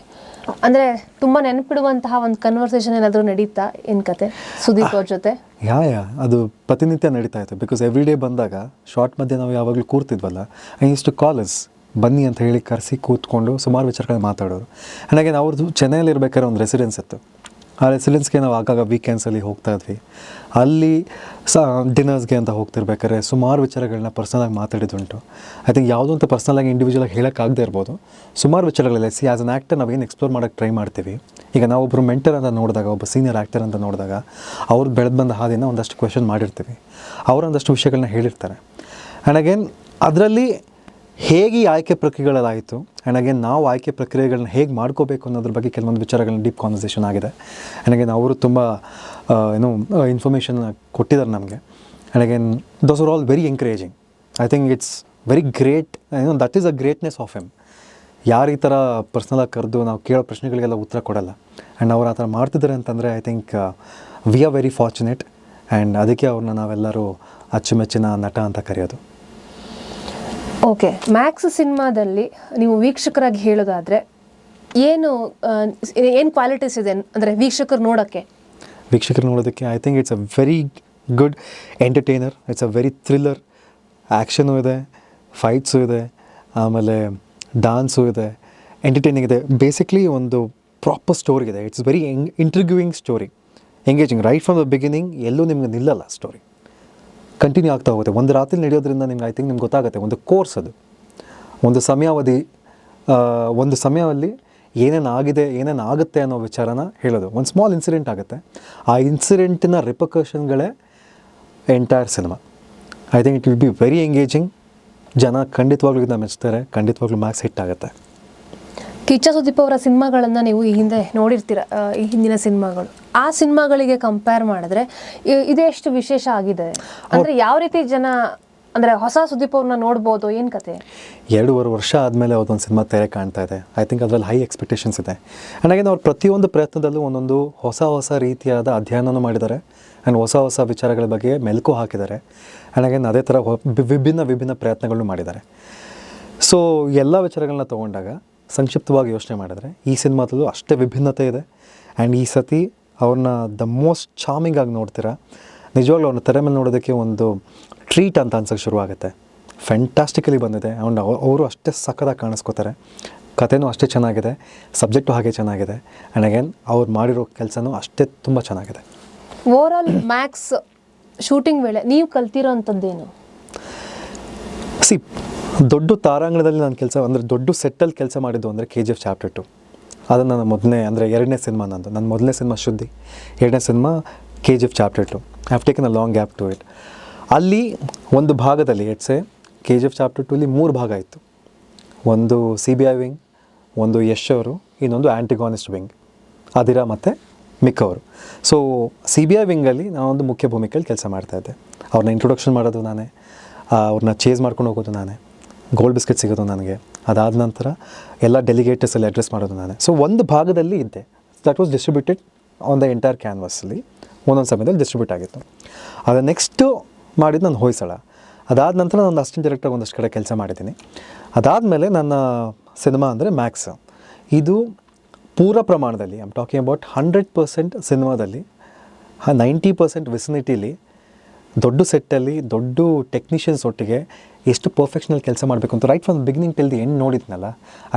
ಅಂದರೆ ತುಂಬ ನೆನಪಿಡುವಂತಹ ಒಂದು ಕನ್ವರ್ಸೇಷನ್ ಏನಾದರೂ ನಡೀತಾ ಏನ್ ಕತೆ? ಸುದೀಪ್ ಅವ್ರ ಜೊತೆ? ಯಾ ಯಾ. ಅದು ಪ್ರತಿನಿತ್ಯ ನಡೀತಾ ಇತ್ತು. ಬಿಕಾಸ್ ಎವ್ರಿ ಡೇ ಬಂದಾಗ ಶಾರ್ಟ್ ಮಧ್ಯೆ ನಾವು ಯಾವಾಗಲೂ ಕೂರ್ತಿದ್ವಲ್ಲ ಐ ಯೂಸ್ ಟು ಕಾಲೇಜ್ ಬನ್ನಿ ಅಂತ ಹೇಳಿ ಕರೆಸಿ ಕೂತ್ಕೊಂಡು ಸುಮಾರು ವಿಚಾರಗಳನ್ನ ಮಾತಾಡೋರು. ಹಾಗೆ ಅವ್ರದ್ದು ಚೆನ್ನೈಯಲ್ಲಿ ಇರಬೇಕಾದ್ರೆ ಒಂದು ರೆಸಿಡೆನ್ಸ್ ಇತ್ತು. ಆ ರೆಸಿಡೆನ್ಸ್ಗೆ ನಾವು ಆಗಾಗ ವೀಕೆಂಡ್ಸಲ್ಲಿ ಹೋಗ್ತಾ ಇದ್ವಿ. ಅಲ್ಲಿ ಸ ಡಿನ್ನರ್ಸ್ಗೆ ಅಂತ ಹೋಗ್ತಿರ್ಬೇಕಾದ್ರೆ ಸುಮಾರು ವಿಚಾರಗಳನ್ನ ಪರ್ಸನಲಾಗಿ ಮಾತಾಡಿದ್ದುಂಟು. ಐ ಥಿಂಕ್ ಯಾವುದೋ ಅಂತ ಪರ್ಸನಲಾಗಿ ಇಂಡಿವಿಜುವಲಾಗಿ ಹೇಳೋಕ್ಕಾಗದೇ ಇರ್ಬೋದು. ಸುಮಾರು ವಿಚಾರಗಳಲ್ಲಿ ಸಿ ಆ್ಯಸ್ ಅನ್ ಆ್ಯಕ್ಟರ್ ನಾವೇನು ಎಕ್ಸ್ಪ್ಲೋರ್ ಮಾಡೋಕ್ಕೆ ಟ್ರೈ ಮಾಡ್ತೀವಿ. ಈಗ ನಾವೊಬ್ಬರು ಮೆಂಟರ್ ಅಂತ ನೋಡಿದಾಗ ಒಬ್ಬ ಸೀನಿಯರ್ ಆ್ಯಕ್ಟರ್ ಅಂತ ನೋಡಿದಾಗ, ಅವ್ರು ಬೆಳೆದು ಬಂದ ಹಾದಿನ ಒಂದಷ್ಟು ಕ್ವೆಶನ್ ಮಾಡಿರ್ತೀವಿ. ಅವರೊಂದಷ್ಟು ವಿಷಯಗಳನ್ನ ಹೇಳಿರ್ತಾರೆ. ಆ್ಯಂಡ್ ಅಗೇನ್ ಅದರಲ್ಲಿ ಹೇಗೆ ಈ ಆಯ್ಕೆ ಪ್ರಕ್ರಿಯೆಗಳಲ್ಲಾಯಿತು? ಆ್ಯಂಡ್ ಅಗೇನ್ ನಾವು ಆಯ್ಕೆ ಪ್ರಕ್ರಿಯೆಗಳನ್ನ ಹೇಗೆ ಮಾಡ್ಕೋಬೇಕು ಅನ್ನೋದ್ರ ಬಗ್ಗೆ ಕೆಲವೊಂದು ವಿಚಾರಗಳನ್ನ ಡೀಪ್ ಕಾನ್ವರ್ಸೇಷನ್ ಆಗಿದೆ. ಆ್ಯಂಡ್ ಅಗೇನ್ ಅವರು ತುಂಬ ಏನು ಇನ್ಫಾರ್ಮೇಷನ್ ಕೊಟ್ಟಿದ್ದಾರೆ ನಮಗೆ. And again those are all very encouraging I think it's very great ಏನೋ that is a greatness of him ಯಾರು ಈ ಥರ ಪರ್ಸ್ನಲಾಗಿ ಕರೆದು ನಾವು ಕೇಳೋ ಪ್ರಶ್ನೆಗಳಿಗೆಲ್ಲ ಉತ್ತರ ಕೊಡಲ್ಲ. ಆ್ಯಂಡ್ ಅವ್ರು ಆ ಥರ ಮಾಡ್ತಿದ್ದಾರೆ ಅಂತಂದರೆ I think we are very fortunate and ಅದಕ್ಕೆ ಅವ್ರನ್ನ ನಾವೆಲ್ಲರೂ ಅಚ್ಚುಮೆಚ್ಚಿನ ನಟ ಅಂತ ಕರೆಯೋದು. ಓಕೆ ಮ್ಯಾಕ್ಸ್ ಸಿನಿಮಾದಲ್ಲಿ ನೀವು ವೀಕ್ಷಕರಾಗಿ ಹೇಳೋದಾದರೆ ಏನು ಏನು ಕ್ವಾಲಿಟೀಸ್ ಇದೆ ಅಂದರೆ ವೀಕ್ಷಕರು ನೋಡೋಕ್ಕೆ? ವೀಕ್ಷಕರು ನೋಡೋದಕ್ಕೆ I think it's a very good entertainer it's a very thriller action ಇದೆ ಫೈಟ್ಸು ಇದೆ, ಆಮೇಲೆ ಡಾನ್ಸು ಇದೆ ಎಂಟರ್ಟೈನಿಂಗ್ ಇದೆ. ಬೇಸಿಕ್ಲಿ ಒಂದು ಪ್ರಾಪರ್ ಸ್ಟೋರಿ ಇದೆ. It's very interviewing story engaging right from the beginning ಎಲ್ಲೂ ನಿಮಗೆ ನಿಲ್ಲಲ್ಲ ಸ್ಟೋರಿ ಕಂಟಿನ್ಯೂ ಆಗ್ತಾ ಹೋಗುತ್ತೆ. ಒಂದು ರಾತ್ರಿ ನಡೆಯೋದ್ರಿಂದ ನಿಮ್ಗೆ ಐ ಥಿಂಕ್ ನಿಮ್ಗೆ ಗೊತ್ತಾಗುತ್ತೆ. ಒಂದು ಕೋರ್ಸ್ ಅದು. ಒಂದು ಸಮಯಾವಧಿ ಒಂದು ಸಮಯದಲ್ಲಿ ಏನೇನು ಆಗಿದೆ, ಏನೇನು ಆಗುತ್ತೆ ಅನ್ನೋ ವಿಚಾರನ ಹೇಳೋದು. ಒಂದು ಸ್ಮಾಲ್ ಇನ್ಸಿಡೆಂಟ್ ಆಗುತ್ತೆ. ಆ ಇನ್ಸಿಡೆಂಟಿನ ರಿಪಕಷನ್ಗಳೇ entire cinema I think it will be very engaging ಜನ ಖಂಡಿತವಾಗ್ಲೂ ಇದನ್ನ ಮೆಚ್ತಾರೆ. ಖಂಡಿತವಾಗ್ಲೂ ಮ್ಯಾಕ್ಸ್ ಹಿಟ್ ಆಗುತ್ತೆ. ಕಿಚ್ಚ ಸುದೀಪ್ ಅವರ ಸಿನಿಮಾಗಳನ್ನು ನೀವು ಈ ಹಿಂದೆ ನೋಡಿರ್ತೀರ ಈ ಹಿಂದಿನ ಸಿನಿಮಾಗಳು. ಆ ಸಿನಿಮಾಗಳಿಗೆ ಕಂಪೇರ್ ಮಾಡಿದ್ರೆ ಇದೆಷ್ಟು ವಿಶೇಷ ಆಗಿದೆ. ಅಂದ್ರೆ ಯಾವ ರೀತಿ ಜನ, ಅಂದರೆ ಹೊಸ ಸುದೀಪ್ ಅವ್ರನ್ನ ನೋಡ್ಬೋದು, ಏನು ಕತೆ? ಎರಡೂವರೆ ವರ್ಷ ಆದಮೇಲೆ ಅದೊಂದು ಸಿನಿಮಾ ತೆರೆ ಕಾಣ್ತಾ ಇದೆ. ಐ ಥಿಂಕ್ ಅದರಲ್ಲಿ ಹೈ ಎಕ್ಸ್ಪೆಕ್ಟೇಷನ್ಸ್ ಇದೆ. ಆ್ಯಂಡ್ ಅವ್ರು ಪ್ರತಿಯೊಂದು ಪ್ರಯತ್ನದಲ್ಲೂ ಒಂದೊಂದು ಹೊಸ ಹೊಸ ರೀತಿಯಾದ ಅಧ್ಯಯನನೂ ಮಾಡಿದ್ದಾರೆ. ಆ್ಯಂಡ್ ಹೊಸ ಹೊಸ ವಿಚಾರಗಳ ಬಗ್ಗೆ ಮೆಲುಕು ಹಾಕಿದ್ದಾರೆ. ಆ್ಯಂಡ್ ಅದೇ ಥರ ವಿಭಿನ್ನ ವಿಭಿನ್ನ ಪ್ರಯತ್ನಗಳನ್ನು ಮಾಡಿದ್ದಾರೆ. ಸೊ ಎಲ್ಲ ವಿಚಾರಗಳನ್ನ ತೊಗೊಂಡಾಗ ಸಂಕ್ಷಿಪ್ತವಾಗಿ ಯೋಚನೆ ಮಾಡಿದರೆ ಈ ಸಿನಿಮಾದಲ್ಲೂ ಅಷ್ಟೇ ವಿಭಿನ್ನತೆ ಇದೆ. ಆ್ಯಂಡ್ ಈ ಸತಿ ಅವ್ರನ್ನ ದ ಮೋಸ್ಟ್ ಚಾಮಿಂಗ್ ಆಗಿ ನೋಡ್ತೀರಾ? ನಿಜವಾಗ್ಲೂ ಅವ್ರನ್ನ ತೆರೆ ಮೇಲೆ ನೋಡೋದಕ್ಕೆ ಒಂದು ಟ್ರೀಟ್ ಅಂತ ಅನ್ಸೋಕ್ಕೆ ಶುರುವಾಗುತ್ತೆ. ಫ್ಯಾಂಟಾಸ್ಟಿಕಲಿ ಬಂದಿದೆ. ಆ್ಯಂಡ್ ಅವರು ಅಷ್ಟೇ ಸಖತ್ತಾಗಿ ಕಾಣಿಸ್ಕೋತಾರೆ. ಕಥೆನೂ ಅಷ್ಟೇ ಚೆನ್ನಾಗಿದೆ. ಸಬ್ಜೆಕ್ಟು ಹಾಗೆ ಚೆನ್ನಾಗಿದೆ. ಆ್ಯಂಡ್ ಅಗೇನ್ ಅವ್ರು ಮಾಡಿರೋ ಕೆಲಸನೂ ಅಷ್ಟೇ ತುಂಬ ಚೆನ್ನಾಗಿದೆ. ಓವರ್ ಆಲ್ ಮ್ಯಾಕ್ಸ್ ಶೂಟಿಂಗ್ ವೇಳೆ ನೀವು ಕಲ್ತಿರೋ ಅಂಥದ್ದೇನು ಸಿ ದೊಡ್ಡ ತಾರಾಂಗಣದಲ್ಲಿ ನಾನು ಕೆಲಸ ಅಂದರೆ ದೊಡ್ಡ ಸೆಟ್ಟಲ್ಲಿ ಕೆಲಸ ಮಾಡಿದ್ದು ಅಂದರೆ K G F chapter two ಅದು ನನ್ನ ಮೊದಲನೇ, ಅಂದರೆ ಎರಡನೇ ಸಿನಿಮಾ ನಂದು. ನನ್ನ ಮೊದಲನೇ ಸಿನಿಮಾ ಶುದ್ಧಿ, ಎರಡನೇ cinema K G F chapter two have taken a long gap to it ಅಲ್ಲಿ ಒಂದು ಭಾಗದಲ್ಲಿ ಇಟ್ಸೆ ಕೆ ಜಿ ಎಫ್ ಚಾಪ್ಟರ್ ಅಲ್ಲಿ ಮೂರು ಭಾಗ ಇತ್ತು. ಒಂದು ಸಿ ಬಿ ಐ ವಿಂಗ್ ಒಂದು ಯಶ್ ಅವರು, ಇನ್ನೊಂದು ಆ್ಯಂಟಿಗಾನಿಸ್ಟ್ ವಿಂಗ್ ಅದಿರಾ ಮತ್ತು ಮಿಕ್ಕವರು ಸೊ ಸಿ ಬಿ ಐ ವಿಂಗಲ್ಲಿ ನಾನೊಂದು ಮುಖ್ಯ ಭೂಮಿಕೆಯಲ್ಲಿ ಕೆಲಸ ಮಾಡ್ತಾಯಿದ್ದೆ ಅವ್ರನ್ನ ಇಂಟ್ರೊಡಕ್ಷನ್ ಮಾಡೋದು ನಾನೇ ಅವ್ರನ್ನ ಚೇಸ್ ಮಾಡ್ಕೊಂಡು ಹೋಗೋದು ನಾನೇ ಗೋಲ್ಡ್ ಬಿಸ್ಕೆಟ್ ಸಿಗೋದು ನನಗೆ. ಅದಾದ ನಂತರ ಎಲ್ಲ ಡೆಲಿಗೇಟರ್ಸಲ್ಲಿ ಅಡ್ರೆಸ್ ಮಾಡೋದು ನಾನೇ. ಸೊ ಒಂದು ಭಾಗದಲ್ಲಿ ಇದ್ದೆ. That was distributed on the entire ಕ್ಯಾನ್ವಸಲ್ಲಿ ಒಂದೊಂದು ಸಮಯದಲ್ಲಿ ಡಿಸ್ಟ್ರಿಬ್ಯೂಟ್ ಆಗಿತ್ತು. ಅದು ನೆಕ್ಸ್ಟು ಮಾಡಿದ್ದು ನಾನು ಹೊಯ್ಸಳ. ಅದಾದ ನಂತರ ನಾನು ಅಸಿಸ್ಟೆಂಟ್ ಡೈರೆಕ್ಟರ್ ಒಂದಷ್ಟು ಕಡೆ ಕೆಲಸ ಮಾಡಿದ್ದೀನಿ. ಅದಾದಮೇಲೆ ನನ್ನ ಸಿನಿಮಾ ಅಂದರೆ ಮ್ಯಾಕ್ಸ್ ಇದು ಪೂರ ಪ್ರಮಾಣದಲ್ಲಿ I'm talking about hundred percent ಸಿನಿಮಾದಲ್ಲಿ ನೈಂಟಿ ಪರ್ಸೆಂಟ್ ವಿಸಿನಿಟಿಲಿ ದೊಡ್ಡ ಸೆಟ್ಟಲ್ಲಿ ದೊಡ್ಡ ಟೆಕ್ನಿಷಿಯನ್ಸ್ ಒಟ್ಟಿಗೆ ಎಷ್ಟು ಪರ್ಫೆಕ್ಷನಲ್ ಕೆಲಸ ಮಾಡಬೇಕು ಅಂತ right from beginning till the end ನೋಡಿದ್ನಲ್ಲ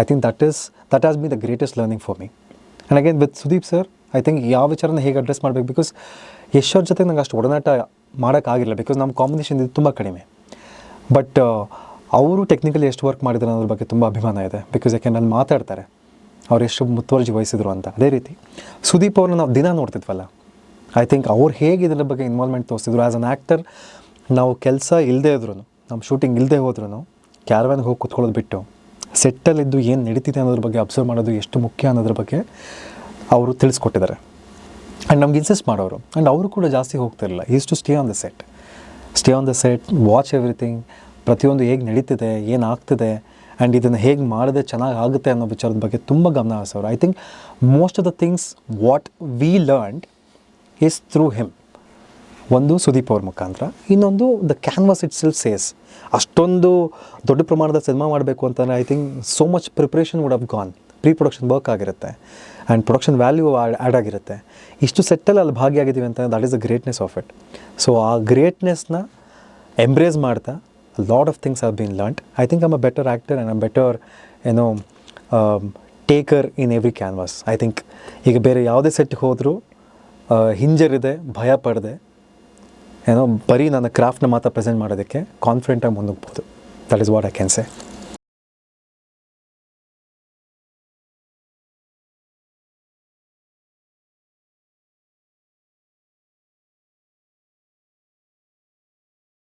I think that is that as be the greatest learning for me and again with Sudeep sir I think ಯಾವ ವಿಚಾರನ ಹೇಗೆ ಅಡ್ರೆಸ್ ಮಾಡಬೇಕು? ಬಿಕಾಸ್ ಯಶೋರ ಜೊತೆ ನಂಗೆ ಅಷ್ಟು ಒಡನಾಟ ಮಾಡೋಕ್ಕಾಗಿಲ್ಲ ಬಿಕಾಸ್ ನಮ್ಮ ಕಾಂಬಿನೇಷನ್ ಇದು ತುಂಬ ಕಡಿಮೆ. ಬಟ್ ಅವರು ಟೆಕ್ನಿಕಲಿ ಎಷ್ಟು ವರ್ಕ್ ಮಾಡಿದ್ರು ಅನ್ನೋದ್ರ ಬಗ್ಗೆ ತುಂಬ ಅಭಿಮಾನ ಇದೆ ಬಿಕಾಸ್ ಯಾಕೆ ನಾನು ಮಾತಾಡ್ತಾರೆ. ಅವ್ರು ಎಷ್ಟು ಮುತುವರ್ಜಿ ವಹಿಸಿದ್ರು ಅಂತ, ಅದೇ ರೀತಿ. ಸುದೀಪ್ ಅವ್ರನ್ನ ನಾವು ದಿನ ನೋಡ್ತಿದ್ವಲ್ಲ ಐ ಥಿಂಕ್ ಅವ್ರು ಹೇಗೆ ಇದರ ಬಗ್ಗೆ ಇನ್ವಾಲ್ವ್ಮೆಂಟ್ ತೋರಿಸಿದ್ರು ಆ್ಯಸ್ ಅನ್ ಆ್ಯಕ್ಟರ್ ನಾವು ಕೆಲಸ ಇಲ್ಲದೆ ಇದ್ರೂ ನಮ್ಮ ಶೂಟಿಂಗ್ ಇಲ್ಲದೆ ಹೋದ್ರೂ ಕ್ಯಾರವ್ಯಾನ್ಗೆ ಹೋಗಿ ಕುತ್ಕೊಳ್ಳೋದು ಬಿಟ್ಟು ಸೆಟ್ಟಲ್ಲಿದ್ದು ಏನು ನಡೀತಿದೆ ಅನ್ನೋದ್ರ ಬಗ್ಗೆ ಅಬ್ಸರ್ವ್ ಮಾಡೋದು ಎಷ್ಟು ಮುಖ್ಯ ಅನ್ನೋದ್ರ ಬಗ್ಗೆ ಅವರು ತಿಳಿಸ್ಕೊಟ್ಟಿದ್ದಾರೆ. ಆ್ಯಂಡ್ ನಮ್ಗೆ ಇನ್ಸಿಸ್ಟ್ ಮಾಡೋರು. ಆ್ಯಂಡ್ ಅವರು ಕೂಡ ಜಾಸ್ತಿ ಹೋಗ್ತಿರಲಿಲ್ಲ is to stay on the set stay on the set watch everything ಪ್ರತಿಯೊಂದು ಹೇಗೆ ನಡೀತಿದೆ, ಏನು ಆಗ್ತಿದೆ ಆ್ಯಂಡ್ ಇದನ್ನು ಹೇಗೆ ಮಾಡಿದ್ರೆ ಚೆನ್ನಾಗಿ ಆಗುತ್ತೆ ಅನ್ನೋ ವಿಚಾರದ ಬಗ್ಗೆ ತುಂಬ ಗಮನ ಹರಿಸೋರು. I think most of the things what we learned is through him ಒಂದು ಸುದೀಪ್ ಅವ್ರ ಮುಖಾಂತರ, ಇನ್ನೊಂದು the canvas itself says ಅಷ್ಟೊಂದು ದೊಡ್ಡ ಪ್ರಮಾಣದ ಸಿನಿಮಾ ಮಾಡಬೇಕು ಅಂತಂದರೆ I think so much preparation would have gone pre production work ಆಗಿರುತ್ತೆ ಆ್ಯಂಡ್ ಪ್ರೊಡಕ್ಷನ್ ವ್ಯಾಲ್ಯೂ ಆ್ಯಡ್ ಆಗಿರುತ್ತೆ. ಇಷ್ಟು ಸೆಟ್ಟಲ್ಲಿ ಅಲ್ಲಿ ಭಾಗಿಯಾಗಿದ್ದೀವಿ ಅಂತ that is the greatness of it so ಆ ಗ್ರೇಟ್ನೆಸ್ನ ಎಂಬ್ರೇಸ್ ಮಾಡ್ತಾ lot of things have been learned I think I'm a better actor and am better ಏನೋ taker in every canvas I think ಈಗ ಬೇರೆ ಯಾವುದೇ ಸೆಟ್ಗೆ ಹೋದರೂ ಹಿಂಜರಿದೆ, ಭಯ ಪಡದೆ. ಏನೋ ಬರೀ ನನ್ನ ಕ್ರಾಫ್ಟ್ನ ಮಾತ್ರ ಪ್ರೆಸೆಂಟ್ ಮಾಡೋದಕ್ಕೆ ಕಾನ್ಫಿಡೆಂಟಾಗಿ ಮುಂದೋಗ್ಬೋದು. That is what I can